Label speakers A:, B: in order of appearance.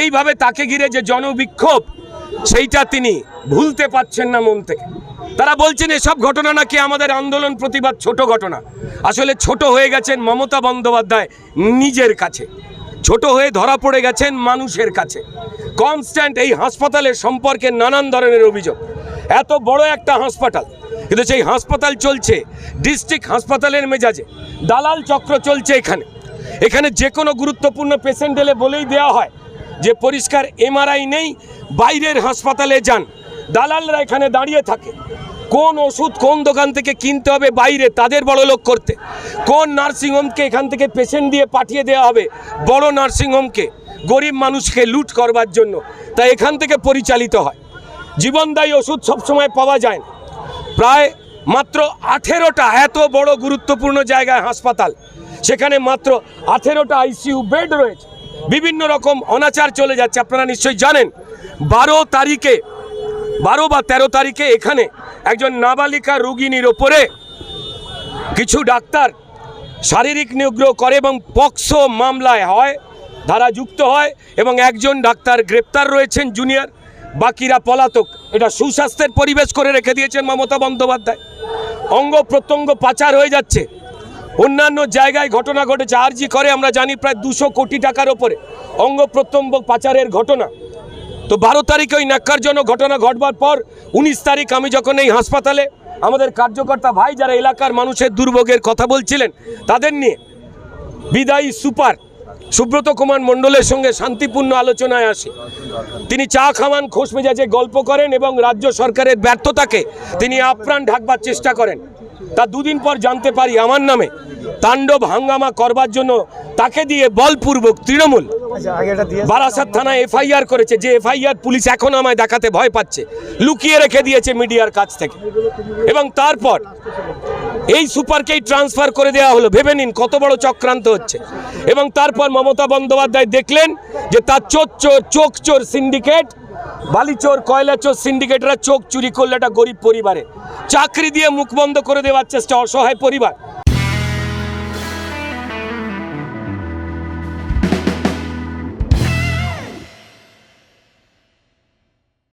A: এইভাবে তাকে ঘিরে যে জনবিক্ষোভ, সেইটা তিনি ভুলতে পারছেন না মন থেকে। তারা বলছেন, এসব ঘটনা নাকি আমাদের আন্দোলন প্রতিবাদ ছোট ঘটনা। আসলে ছোট হয়ে গেছেন মমতা বন্দ্যোপাধ্যায় নিজের কাছে। ছোট হয়ে ধরা পড়ে গেছেন মানুষের কাছে। কনস্ট্যান্ট এই হাসপাতালের সম্পর্কে নানান ধরনের অভিযোগ। এত বড় একটা হাসপাতাল। কিন্তু সেই হাসপাতাল চলছে ডিস্ট্রিক্ট হাসপাতালের মেজাজে। দালাল চক্র চলছে এখানে। এখানে যে কোনো গুরুত্বপূর্ণ পেশেন্ট এলে বলেই দেওয়া হয় যে পরিষ্কার এমআরআই নেই, বাইরের হাসপাতালে যান। দালালরা এখানে দাঁড়িয়ে থাকে। কোন ওষুধ কোন দোকান থেকে কিনতে হবে বাইরে, তাদের বড় লোক করতে। কোন নার্সিংহোমকে এখান থেকে পেশেন্ট দিয়ে পাঠিয়ে দেওয়া হবে, বড় নার্সিংহোমকে গরিব মানুষকে লুট করবার জন্য। তাই এখান থেকে পরিচালিত হয়। জীবনদায়ী ওষুধ সবসময় পাওয়া যায় না। প্রায় মাত্র আঠেরোটা এত বড় গুরুত্বপূর্ণ জায়গায় হাসপাতাল। সেখানে মাত্র আঠেরোটা আইসিইউ বেড রয়েছে। বিভিন্ন রকম অনাচার চলে যাচ্ছে, আপনারা নিশ্চয়ই জানেন। বারো তারিখে, বারো বা তেরো তারিখে এখানে একজন নাবালিকা রোগিনীর ওপরে কিছু ডাক্তার শারীরিক নিগ্রহ করে এবং পক্সো মামলায় হয় ধারা যুক্ত হয় এবং একজন ডাক্তার গ্রেপ্তার রয়েছেন জুনিয়র, বাকিরা পলাতক। এটা সুস্বাস্থ্যের পরিবেশ করে রেখে দিয়েছেন মমতা বন্দ্যোপাধ্যায়। অঙ্গ প্রত্যঙ্গ পাচার হয়ে যাচ্ছে। অন্যান্য জায়গায় ঘটনা ঘটেছে আরজি করে, আমরা জানি প্রায় দুশো কোটি টাকার ওপরে অঙ্গ প্রত্যঙ্গ পাচারের ঘটনা। তো বারো তারিখে ওই ন্যাক্কারজনক ঘটনা ঘটবার পর উনিশ তারিখ আমি যখন এই হাসপাতালে, আমাদের কার্যকর্তা ভাই যারা এলাকার মানুষের দুর্ভোগের কথা বলছিলেন, তাদের নিয়ে বিদায়ী সুপার সুব্রত কুমার মণ্ডলের সঙ্গে শান্তিপূর্ণ আলোচনায় আসে। তিনি চা খাওয়ান খোশ মেজাজে গল্প করেন এবং রাজ্য সরকারের ব্যর্থতাকে তিনি আপ্রাণ ঢাকবার চেষ্টা করেন। তা দুদিন পর জানতে পারি আমার নামে তাণ্ডব হাঙ্গামা করবার জন্য তাকে দিয়ে বলপূর্বক তৃণমূল বারাসাত থানায় এফআইআর করেছে, যে এফআইআর পুলিশ এখন আমায় দেখাতে ভয় পাচ্ছে, লুকিয়ে রেখে দিয়েছে মিডিয়ার কাছ থেকে। এবং তারপর এই সুপারকেই ট্রান্সফার করে দেওয়া হলো, ভেবে নিন কত বড় চক্রান্ত হচ্ছে। এবং তারপর মমতা বন্দ্যোপাধ্যায় দেখলেন যে তার চোর চোর, চোখ চোর সিন্ডিকেট বালিচোর কয়লা চোর সিন্ডিকেটরা চোখ চুরি করলে একটা গরিব পরিবারে। চাকরি দিয়ে মুখ বন্ধ করে দেওয়ার চেষ্টা, অসহায় পরিবার।